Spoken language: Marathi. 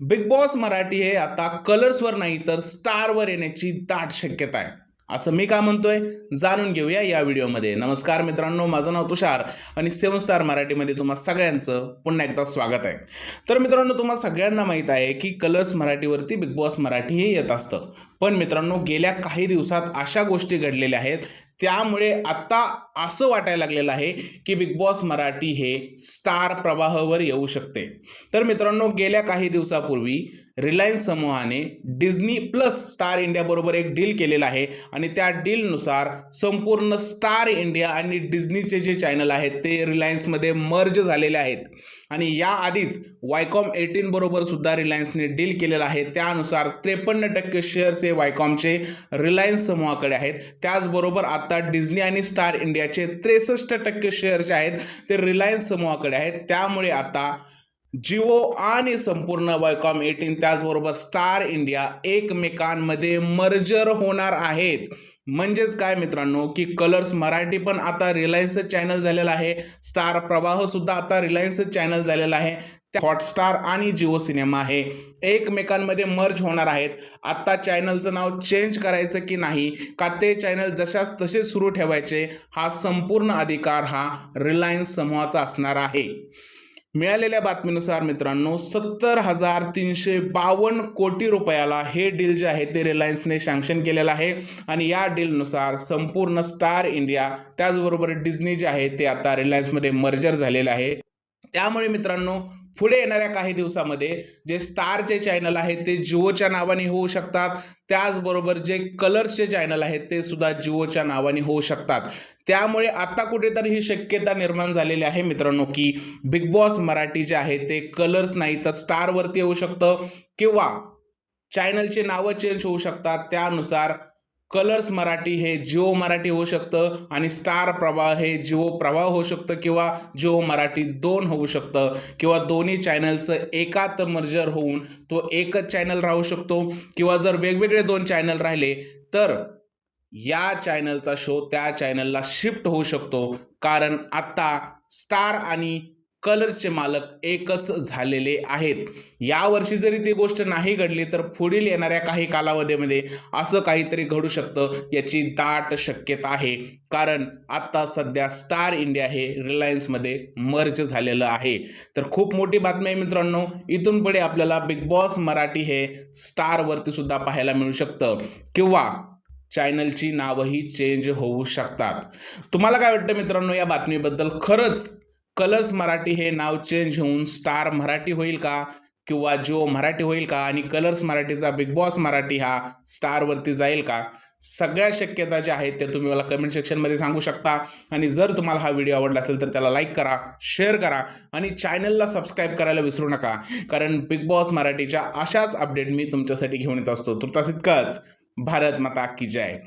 बिग बॉस मराठी हे आता कलर्सवर नाही तर स्टारवर येण्याची दाट शक्यता आहे. असं मी का म्हणतोय? जाणून घेऊया या व्हिडिओमध्ये. नमस्कार मित्रांनो माझं नाव तुषार आणि सेवन स्टार मराठीमध्ये तुम्हा सगळ्यांचं पुन्हा एकदा स्वागत आहे. तर मित्रांनो तुम्हा सगळ्यांना माहीत आहे की कलर्स मराठीवरती बिग बॉस मराठी हे येत असतं. पण मित्रांनो गेल्या काही दिवसात अशा गोष्टी घडलेल्या आहेत त्यामुळे आत्ता असं वाटायला लागलेलं आहे की बिग बॉस मराठी हे स्टार प्रवाहावर येऊ शकते. तर मित्रांनो गेल्या काही दिवसापूर्वी रिलायन्स समूहाने डिझनी प्लस स्टार इंडियाबरोबर एक डील केलेला आहे. आणि त्या डीलनुसार संपूर्ण स्टार इंडिया आणि डिझनीचे जे चॅनल आहेत ते रिलायन्समध्ये मर्ज झालेले आहेत. आणि याआधीच वायकॉम एटीन बरोबर सुद्धा रिलायन्सने डील केलेला आहे. त्यानुसार त्रेपन्न टक्के शेअर्स हे वायकॉमचे रिलायन्स समूहाकडे आहेत. त्याचबरोबर आता डिझनी आणि स्टार इंडियाचे त्रेसष्ट टक्के शेअर जे आहेत ते रिलायन्स समूहाकडे आहेत. त्यामुळे आता जिओ आणि संपूर्ण वायकॉम एटीन त्याचबरोबर स्टार इंडिया एकमेकांमध्ये मर्जर होणार आहेत. म्हणजेच काय मित्रांनो की कलर्स मराठी पण आता रिलायन्सचं चॅनल झालेलं आहे. स्टार प्रवाह सुद्धा आता रिलायन्सचं चॅनल झालेलं आहे. हॉटस्टार आणि जिओ सिनेमा हे एकमेकांमध्ये मर्ज होणार आहेत. आत्ता चॅनलचं नाव चेंज करायचं की नाही का ते चॅनल जशाच तसे सुरू ठेवायचे हा संपूर्ण अधिकार हा रिलायन्स समूहाचा असणार आहे. मिळालेल्या बातमीनुसार मित्रांनो सत्तर हजार तीनशे बावन्न कोटी रुपयाला हे डील जे आहे ते रिलायन्सने सँक्शन केलेलं आहे. आणि या डीलनुसार संपूर्ण स्टार इंडिया त्याचबरोबर डिझनी जे आहे ते आता रिलायन्समध्ये मर्जर झालेलं आहे. त्यामुळे मित्रांनो पुढे येणाऱ्या काही दिवसामध्ये जे स्टारचे चॅनल आहेत ते जिओच्या नावाने होऊ शकतात. त्याचबरोबर जे कलर्सचे चॅनल आहेत ते सुद्धा जिओच्या नावाने होऊ शकतात. त्यामुळे आता कुठेतरी ही शक्यता निर्माण झालेली आहे मित्रांनो की बिग बॉस मराठी जे आहे ते कलर्स नाही तर स्टारवरती येऊ शकतं किंवा चॅनलचे नावं चेंज होऊ शकतात. त्यानुसार कलर्स मराठी हे जिओ मराठी होऊ शकतं आणि स्टार प्रवाह हे जिओ प्रवाह होऊ शकतं किंवा जिओ मराठी दोन होऊ शकतं. किंवा दोन्ही चॅनलचं एकात मर्जर होऊन तो एकच चॅनल राहू शकतो. किंवा जर वेगवेगळे दोन चॅनल राहिले तर या चॅनलचा शो त्या चॅनलला शिफ्ट होऊ शकतो. कारण आत्ता स्टार आणि कलर्सचे मालक एकच झालेले आहेत. यावर्षी जरी ती गोष्ट नाही घडली तर पुढील येणाऱ्या काही कालावधीमध्ये असं काहीतरी घडू शकतं याची दाट शक्यता आहे. कारण आत्ता सध्या स्टार इंडिया हे रिलायन्समध्ये मर्ज झालेलं आहे. तर खूप मोठी बातमी आहे मित्रांनो इथून पुढे आपल्याला बिग बॉस मराठी हे स्टारवरती सुद्धा पाहायला मिळू शकतं. किंवा चॅनलची नावही चेंज होऊ शकतात. तुम्हाला काय वाटतं मित्रांनो या बातमीबद्दल? खरंच कलर्स मराठी हे नाव चेंज होऊन स्टार मराठी होईल का? किंवा जिओ मराठी होईल का? आणि कलर्स मराठीचा बिग बॉस मराठी हा स्टारवरती जाईल का? सगळ्या शक्यता ज्या आहेत त्या तुम्ही मला कमेंट सेक्शनमध्ये सांगू शकता. आणि जर तुम्हाला हा व्हिडिओ आवडला असेल तर त्याला लाईक करा शेअर करा आणि चॅनलला सबस्क्राईब करायला विसरू नका. कारण बिग बॉस मराठीच्या अशाच अपडेट मी तुमच्यासाठी घेऊन येत असतो. तुर्तास इतकंच भारत माता की जय.